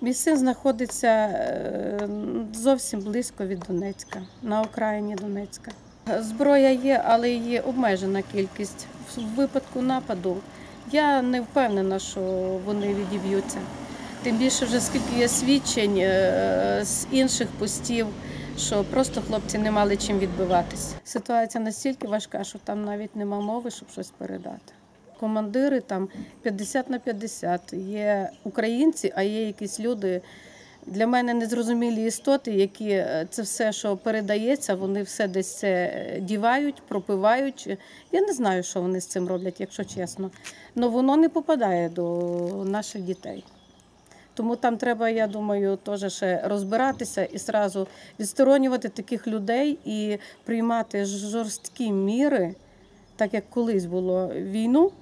Мій син знаходиться е, зовсім близько від Донецька, на окраїні Донецька. Зброя є, але її обмежена кількість. В випадку нападу я не впевнена, що вони відіб'ються. Тим більше, вже скільки є свідчень е, з інших постів, що просто хлопці не мали чим відбиватись. Ситуація настільки важка, що там навіть нема мови, щоб щось передати. Командири там 50 на 50. Є українці, а є якісь люди. Для мене незрозумілі істоти, які е, це все, що передається, вони все десь це е, дівають, пропивають. Я не знаю, що вони з цим роблять, якщо чесно. Але воно не попадає до наших дітей. Тому там треба, я думаю, теж ще розбиратися і зразу відсторонювати таких людей і приймати жорсткі міри, так як колись було війну.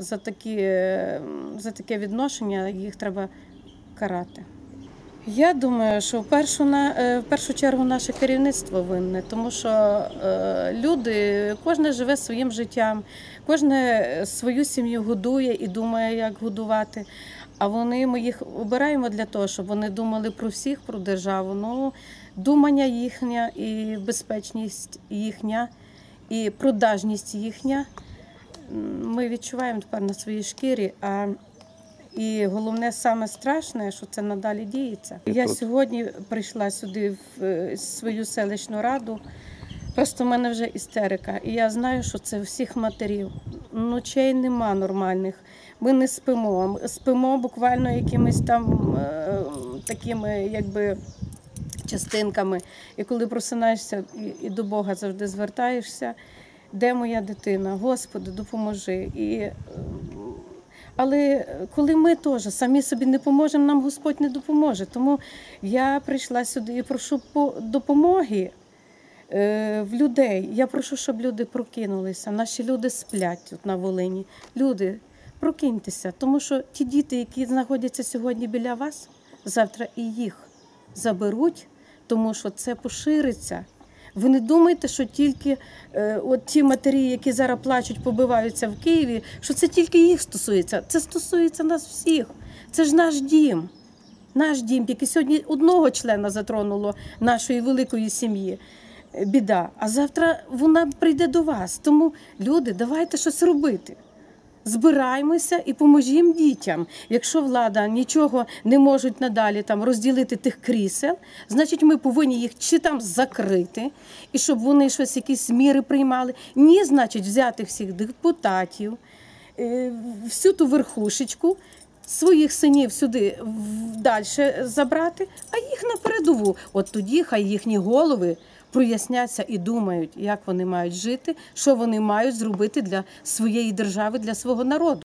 За такі, за таке відношення їх треба карати. Я думаю, що в першу, е, в першу чергу наше керівництво винне, тому що е, люди, кожен живе своїм життям, кожен свою сім'ю годує і думає, як годувати. А вони ми їх обираємо для того, щоб вони думали про всіх, про державу. Ну, думання їхня і безпечність їхня, і продажність їхня. Ми відчуваємо тепер на своїй шкірі. А і головне, саме страшне, що це надалі діється. Я тут. сьогодні прийшла сюди в е, свою селищну раду. Просто в мене вже істерика. І я знаю, що це всіх матерів. Ночей нема нормальних. Ми не спимо. Спимо буквально якимись там е, такими, якби. Частинками, і коли просинаєшся і, і до Бога завжди звертаєшся, де моя дитина? Господи, допоможи. І, е, але коли ми теж самі собі не поможемо, нам Господь не допоможе. Тому я прийшла сюди і прошу допомоги е, в людей. Я прошу, щоб люди прокинулися. Наші люди сплять тут на Волині. Люди, прокиньтеся, тому що ті діти, які знаходяться сьогодні біля вас, завтра і їх заберуть, тому що це пошириться. Ви не думайте, що тільки е, от ті матері, які зараз плачуть, побиваються в Києві, що це тільки їх стосується. Це стосується нас всіх. Це ж наш дім. Наш дім, який сьогодні одного члена затронуло нашої великої сім'ї. е, Біда. А завтра вона прийде до вас. Тому, люди, давайте щось робити. Збираємося і поможімо дітям. Якщо влада нічого не можуть надалі там розділити тих крісел, значить ми повинні їх чи там закрити, і щоб вони щось якісь міри приймали. Ні, значить, взяти всіх депутатів, е, всю ту верхушечку, своїх синів сюди далі забрати, а їх на передову. От тоді хай їхні голови проясняться і думають, як вони мають жити, що вони мають зробити для своєї держави, для свого народу.